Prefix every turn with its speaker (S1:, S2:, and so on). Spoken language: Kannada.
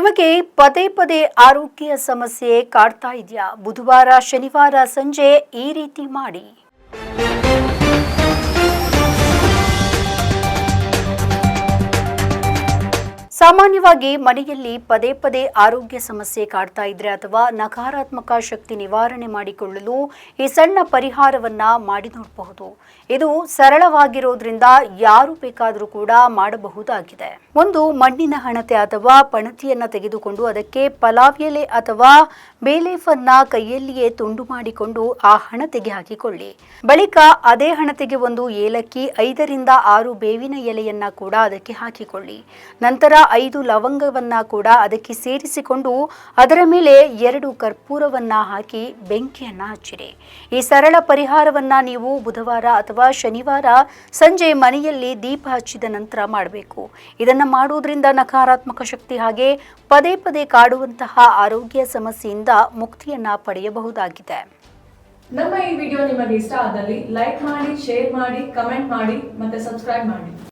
S1: ನಿಮಗೆ ಪದೇ ಪದೇ ಆರೋಗ್ಯ ಸಮಸ್ಯೆ ಕಾಡ್ತಾ ಇದೆಯಾ? ಬುಧವಾರ ಶನಿವಾರ ಸಂಜೆ ಈ ರೀತಿ ಮಾಡಿ. ಸಾಮಾನ್ಯವಾಗಿ ಮನೆಯಲ್ಲಿ ಪದೇ ಪದೇ ಆರೋಗ್ಯ ಸಮಸ್ಯೆ ಕಾಡ್ತಾ ಇದ್ರೆ ಅಥವಾ ನಕಾರಾತ್ಮಕ ಶಕ್ತಿ ನಿವಾರಣೆ ಮಾಡಿಕೊಳ್ಳಲು ಈ ಸಣ್ಣ ಪರಿಹಾರವನ್ನ ಮಾಡಿ ನೋಡಬಹುದು. ಇದು ಸರಳವಾಗಿರೋದ್ರಿಂದ ಯಾರು ಬೇಕಾದರೂ ಕೂಡ ಮಾಡಬಹುದಾಗಿದೆ. ಒಂದು ಮಣ್ಣಿನ ಹಣತೆ ಅಥವಾ ಪಣತಿಯನ್ನ ತೆಗೆದುಕೊಂಡು ಅದಕ್ಕೆ ಪಲಾವ್ ಎಲೆ ಅಥವಾ ಬೇಲೇಫನ್ನ ಕೈಯಲ್ಲಿಯೇ ತುಂಡು ಮಾಡಿಕೊಂಡು ಆ ಹಣತೆಗೆ ಹಾಕಿಕೊಳ್ಳಿ. ಬಳಿಕ ಅದೇ ಹಣತೆಗೆ ಒಂದು ಏಲಕ್ಕಿ ಐದರಿಂದ ಆರು ಬೇವಿನ ಎಲೆಯನ್ನ ಕೂಡ ಅದಕ್ಕೆ ಹಾಕಿಕೊಳ್ಳಿ. ನಂತರ ಐದು ಲವಂಗವನ್ನ ಕೂಡ ಅದಕ್ಕೆ ಸೇರಿಸಿಕೊಂಡು ಅದರ ಮೇಲೆ ಎರಡು ಕರ್ಪೂರವನ್ನ ಹಾಕಿ ಬೆಂಕಿಯನ್ನ ಹಚ್ಚಿರಿ. ಈ ಸರಳ ಪರಿಹಾರವನ್ನ ನೀವು ಬುಧವಾರ ಅಥವಾ ಶನಿವಾರ ಸಂಜೆ ಮನೆಯಲ್ಲಿ ದೀಪ ಹಚ್ಚಿದ ನಂತರ ಮಾಡಬೇಕು. ಇದನ್ನು ಮಾಡುವುದರಿಂದ ನಕಾರಾತ್ಮಕ ಶಕ್ತಿ ಹಾಗೆ ಪದೇ ಪದೇ ಕಾಡುವಂತಹ ಆರೋಗ್ಯ ಸಮಸ್ಯೆಯಿಂದ ಮುಕ್ತಿಯನ್ನ ಪಡೆಯಬಹುದಾಗಿದೆ.
S2: ನಮ್ಮ ಈ ವಿಡಿಯೋ ನಿಮಗೆ ಇಷ್ಟ ಆದಲ್ಲಿ ಲೈಕ್ ಮಾಡಿ, ಶೇರ್ ಮಾಡಿ, ಕಮೆಂಟ್ ಮಾಡಿ ಮತ್ತೆ ಸಬ್ಸ್ಕ್ರೈಬ್ ಮಾಡಿ.